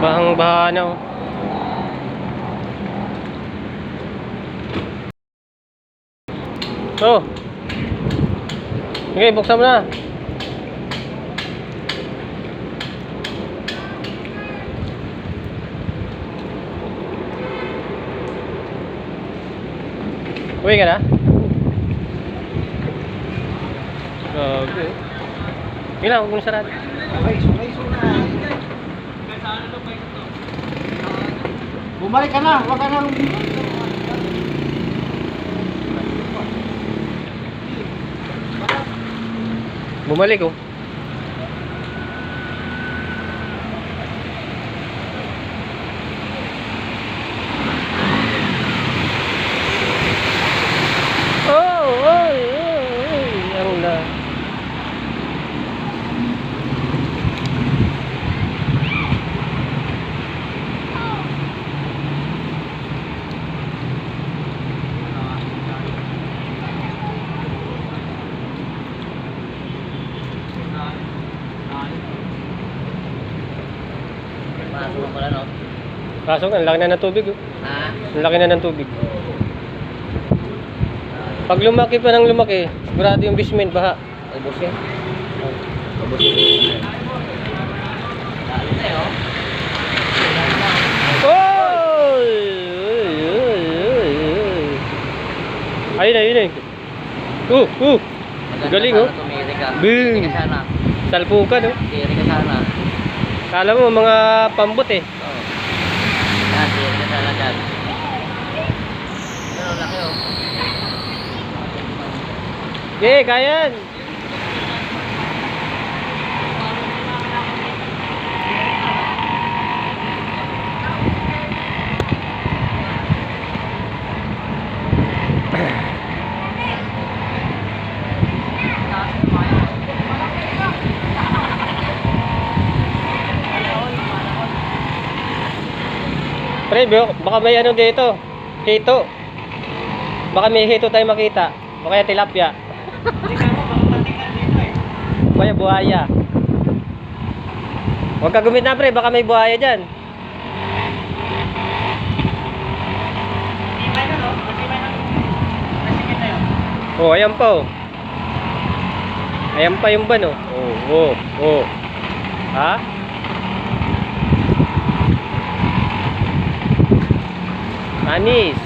Bahang baha na oh. Oh. Okay, buksan mo na. Uwi ka na? Grabe. Ilan, huwag mong sarado. Okay, sumay suna. Bumalik ka na, huwag ka. Bumalik. Oh, Pasok mo pala, no? Pasok, ang laki na ng tubig oh. Ha? Ang laki na ng tubig. Pag lumaki pa ng lumaki, sigurado yung basement baha. Ubus yan. Ubus yan. Lalo na yun. Oy! Oy, oy, oy, oy. Ayun na, ayun na. Uh, uh. Galing, oh. Tumiri ka. Bing. Tumiri ka sana. Salpukan oh. Tumiri ka sana. Kala mo mga pambot eh. Oo. Yan, ka sana dyan. Pero laki, oh. Okay, kayan. Pre, baka may ano dito. Hito. Baka may hito tayo makita. O kaya tilapia. O kaya buhaya. Huwag ka gumit na pre, baka may buhaya dyan. Oh, ayan pa oh. Ayan pa yung ban oh. Oh, oh, oh. Ha? Anis.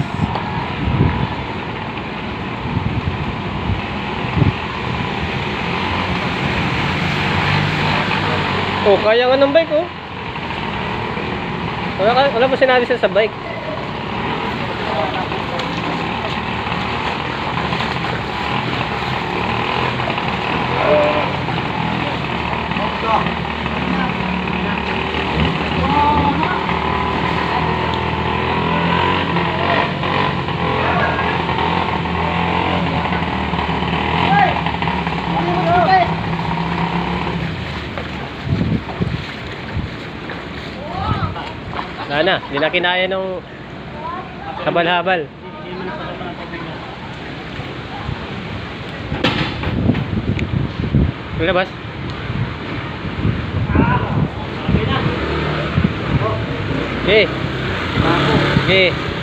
Oh, kaya nga ng bike oh. Wala, ka, wala pa sinabi sa bike. Sana, hindi na kinaya nung habal-habal. Labas. Okay. Okay.